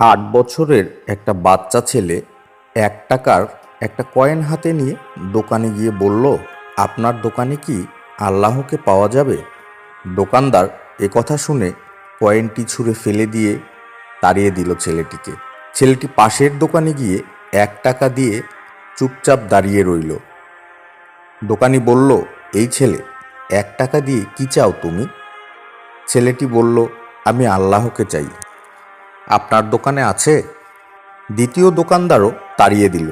আট বছরের একটা বাচ্চা ছেলে এক টাকার একটা কয়েন হাতে নিয়ে দোকানে গিয়ে বলল, আপনার দোকানে কি আল্লাহকে পাওয়া যাবে? দোকানদার কথা শুনে কয়েনটি ছুঁড়ে ফেলে দিয়ে তাড়িয়ে দিল ছেলেটিকে। ছেলেটি পাশের দোকানে গিয়ে এক টাকা দিয়ে চুপচাপ দাঁড়িয়ে রইল। দোকানি বলল, এই ছেলে, এক টাকা দিয়ে কি চাও তুমি? ছেলেটি বলল, আমি আল্লাহকে চাই। আপনার দোকানে আছে? দ্বিতীয় দোকানদারও তাড়িয়ে দিল।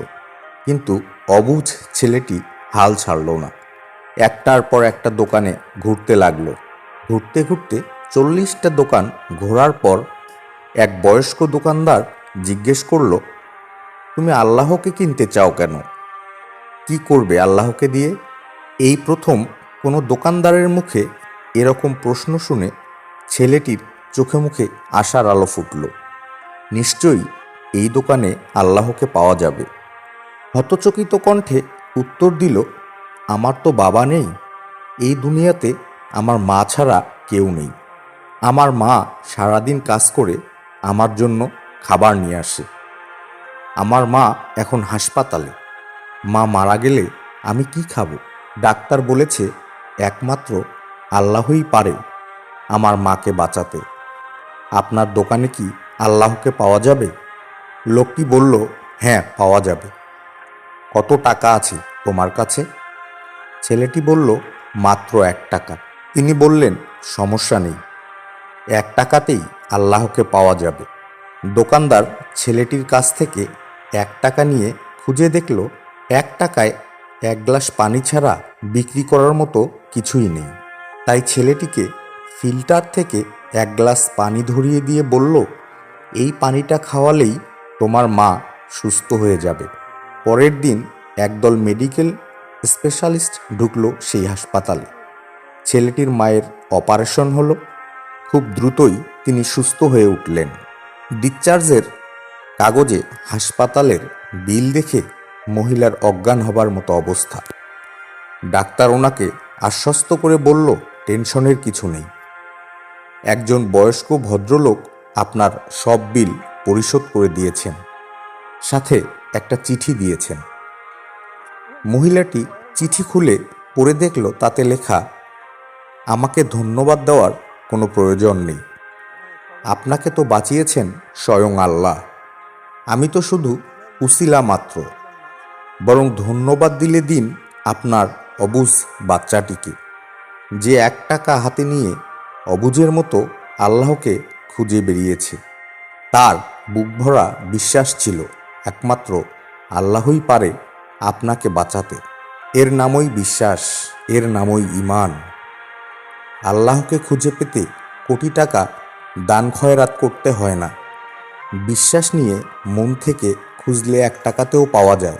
কিন্তু অবুঝ ছেলেটি হাল ছাড়ল না। একটার পর একটা দোকানে ঘুরতে লাগল। ঘুরতে ঘুরতে চল্লিশটা দোকান ঘোরার পর এক বয়স্ক দোকানদার জিজ্ঞেস করল, তুমি আল্লাহকে কিনতে চাও কেন? কি করবে আল্লাহকে দিয়ে? এই প্রথম কোনো দোকানদারের মুখে এরকম প্রশ্ন শুনে ছেলেটির চোখে মুখে আশার আলো ফুটল। নিশ্চয়ই এই দোকানে আল্লাহকে পাওয়া যাবে। হতচকিত কণ্ঠে উত্তর দিল, আমার তো বাবা নেই। এই দুনিয়াতে আমার মা ছাড়া কেউ নেই। আমার মা সারাদিন কাজ করে আমার জন্য খাবার নিয়ে আসে। আমার মা এখন হাসপাতালে। মা মারা গেলে আমি কি খাব? ডাক্তার বলেছে, একমাত্র আল্লাহই পারে আমার মাকে বাঁচাতে। আপনার দোকানে কি আল্লাহকে পাওয়া যাবে? লোকটি বলল হ্যাঁ পাওয়া যাবে। কত টাকা আছে তোমার কাছে? ছেলেটি বলল, মাত্র এক টাকা। তিনি বললেন, সমস্যা নেই। এক টাকাতেই আল্লাহকে পাওয়া যাবে। দোকানদার ছেলেটির কাছ থেকে এক টাকা নিয়ে খুঁজে দেখল, এক টাকায় এক গ্লাস পানি ছাড়া বিক্রি করার মতো কিছুই নেই। তাই ছেলেটিকে ফিল্টার থেকে এক গ্লাস পানি ধরিয়ে দিয়ে বলল এই পানিটা খাওয়ালেই তোমার মা সুস্থ হয়ে যাবে। পরের দিন একদল মেডিকেল স্পেশালিস্ট ঢুকলো সেই হাসপাতালে। ছেলেটির মায়ের অপারেশন হলো। খুব দ্রুতই তিনি সুস্থ হয়ে উঠলেন। ডিসচার্জের কাগজে হাসপাতালের বিল দেখে মহিলার অজ্ঞান হবার মতো অবস্থা। ডাক্তার ওনাকে আশ্বস্ত করে বলল, টেনশনের কিছু নেই। একজন বয়স্ক ভদ্রলোক আপনার সব বিল পরিশোধ করে দিয়েছেন। সাথে একটা চিঠি দিয়েছেন। মহিলাটি চিঠি খুলে পড়ে দেখল, তাতে লেখা, আমাকে ধন্যবাদ দেওয়ার কোনো প্রয়োজন নেই। আপনাকে তো বাঁচিয়েছেন স্বয়ং আল্লাহ। আমি তো শুধু উসিলা মাত্র। বরং ধন্যবাদ দিলে দিন আপনার অবুজ বাচ্চাটিকে। যে এক টাকা হাতে নিয়ে অবুজের মতো আল্লাহকে খুঁজে বেরিয়েছে। তার বুক ভরা বিশ্বাস ছিল একমাত্র আল্লাহই পারে আপনাকে বাঁচাতে। এর নামই বিশ্বাস, এর নামই ইমান আল্লাহকে খুঁজে পেতে কোটি টাকা দান খয়রাত করতে হয় না। বিশ্বাস নিয়ে মন থেকে খুঁজলে এক টাকাতেও পাওয়া যায়।